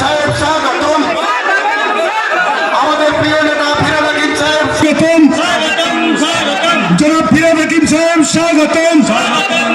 সাহেব শাহ খাতুন আমাদের প্রিয় নেতা ফিরাদ হাকিম সাহেব। খাতুন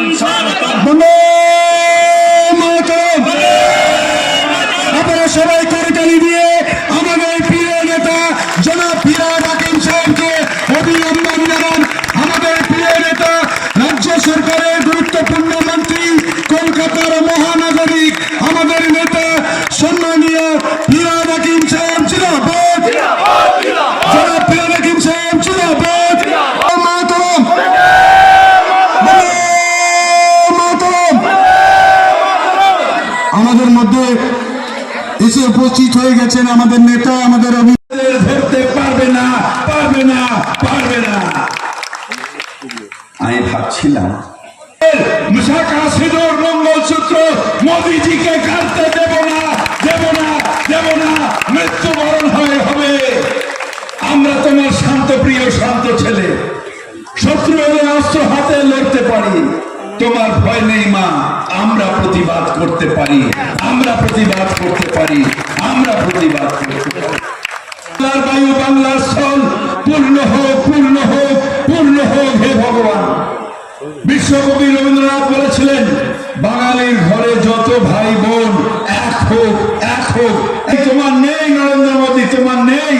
আমাদের মধ্যে এসে উপস্থিত হয়ে গেছেন আমাদের নেতা আমাদের ধরতে পারবে না পারবে না পারবে না। আমি ভাবছিলাম সিঁদুর মঙ্গলসূত্র মোদিজিকে কাটতে দেব না দেব না দেব না মৃত্যুবরণ হয়ে হবে। আমরা তোমার শান্ত প্রিয় শান্ত ছেলে। শত্রু এলে অস্ত্র হাতে লড়তে পারি। তোমার ভয় নেই মা। আমরা প্রতিবাদ করতে পারি, আমরা প্রতিবাদ করতে পারি, আমরা প্রতিবাদ করতে পারি। বায়ু, বাংলার স্থল, পূর্ণ হোক পূর্ণ হোক পূর্ণ হোক হে ভগবান। বিশ্বকবি রবীন্দ্রনাথ বলেছিলেন, বাঙালির ঘরে যত ভাই বোন, এক হোক এক হোক। তোমার নেই নরেন্দ্র মোদী, তোমার নেই।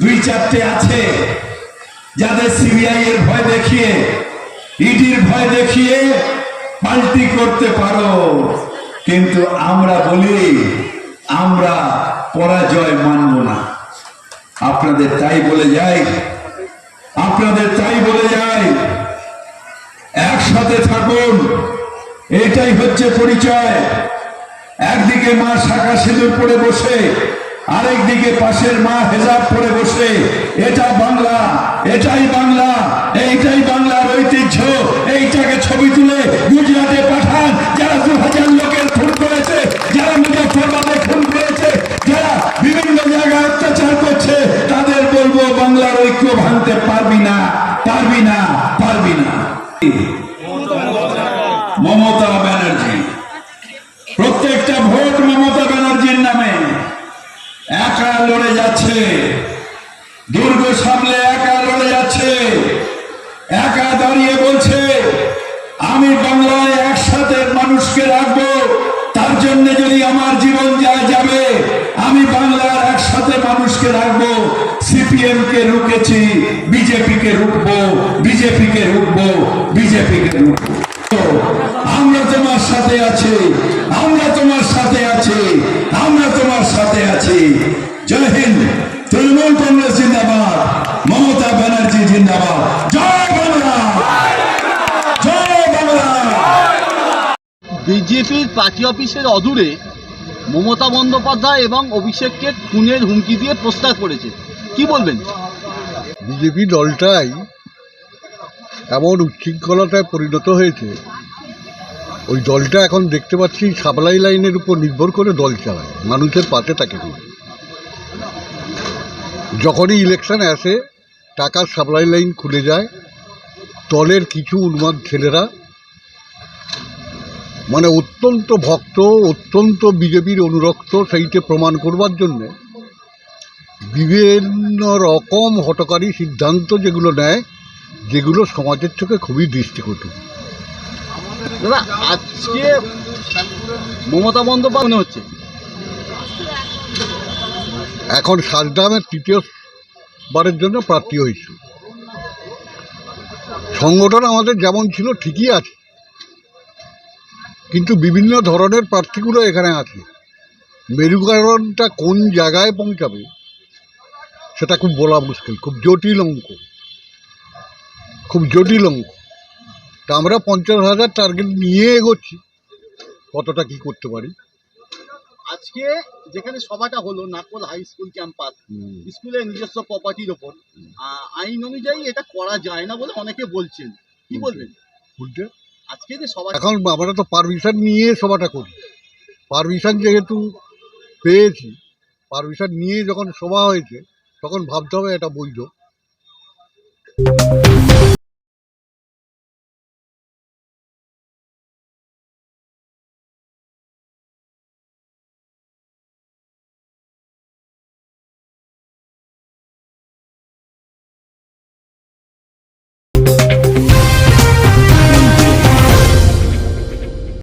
দুই চারটে আছে, যাদের সিবিআই এর ভয় দেখিয়ে, ইডির ভয় দেখিয়ে পাল্টি করতে পারো। কিন্তু আমরা বলি, আমরা পরাজয় মানব না। আপনাদের তাই বলে যাই, আপনাদের তাই বলে যাই। একসাথে থাকুন, এটাই হচ্ছে পরিচয়। একদিকে মা শাখা সিঁদুর পরে বসে, আরেকদিকে পাশের মা হেজাব পরে বসে। এটা বাংলা, এটাই বাংলা, এইটাই বাংলার ঐতিহ্য। এইটাকে ছবি তুলে গুজরাটে পারবি না পারবি না পারবি না। মমতা ব্যানার্জি। প্রত্যেকটা ভোট মমতা ব্যানার্জির নামে। একা লড়ে যাচ্ছে। দুর্গ সামলে একা লড়ে যাচ্ছে। একা দাঁড়িয়ে বলছে আমি বাংলায় একসাথে সিপিএম কে রুকেছি বিজেপি কে রুখবো, বিজেপি কে রুখবো, বিজেপি কে রুখবো। আমরা তোমার সাথে আছি, আমরা তোমার সাথে আছি, আমরা তোমার সাথে আছি। জয় হিন্দ, তৃণমূল কংগ্রেস জিন্দাবাদ, মমতা ব্যানার্জি জিন্দাবাদ। জয় বাংলা! জয় বাংলা! বিজেপির পার্টি অফিসের অদূরে মমতা বন্দ্যোপাধ্যায় এবং অভিষেককে খুনের হুমকি দিয়ে প্রস্তাব করেছে। কি বলবেন? বিজেপি দলটাই এমন উচ্ছৃঙ্খলতায় পরিণত হয়েছে। ওই দলটা এখন দেখতে পাচ্ছি সাপ্লাই লাইনের উপর নির্ভর করে দল চালায়, মানুষের পাশে তাকে যখনই ইলেকশন আসে টাকার সাপ্লাই লাইন খুলে যায়, দলের কিছু উন্মাদ ছেলেরা মানে অত্যন্ত ভক্ত, অত্যন্ত বিজেপির অনুরক্ত, সেইটে প্রমাণ করবার জন্যে বিভিন্ন রকম হটকারী সিদ্ধান্ত যেগুলো নেয় যেগুলো সমাজের চোখে খুবই দৃষ্টিকটু। দাদা আজকে মমতা বন্দ্যোপাধ্যায় হচ্ছে? এখন সাজদামের তৃতীয় বারের জন্য প্রার্থী হয়েছে। সংগঠন আমাদের যেমন ছিল ঠিকই আছে। কিন্তু বিভিন্ন ধরনের প্রার্থীগুলো এখানে আছে। মেরুকরণটা কোন জায়গায় পৌঁছাবে সেটা খুব বলা মুশকিল খুব জটিল অঙ্ক। খুব জটিল অঙ্ক। তা আমরা পঞ্চাশ হাজার টার্গেট নিয়ে এগোচ্ছি কতটা কি করতে পারি? আজকে যেখানে সভাটা হলো নাকল হাই স্কুল ক্যাম্পাস স্কুলের নিজস্ব প্রপার্টির ওপর। আইন অনুযায়ী এটা করা যায় না বলে অনেকে বলছেন। কি বলবেন? বুঝতে আজকে যে সভা এখন আমরা তো পারমিশন নিয়ে সভাটা করি। পারমিশন যেহেতু পেয়েছি পারমিশন নিয়ে যখন সভা হয়েছে তখন ভাবতে হবে এটা বৈধ।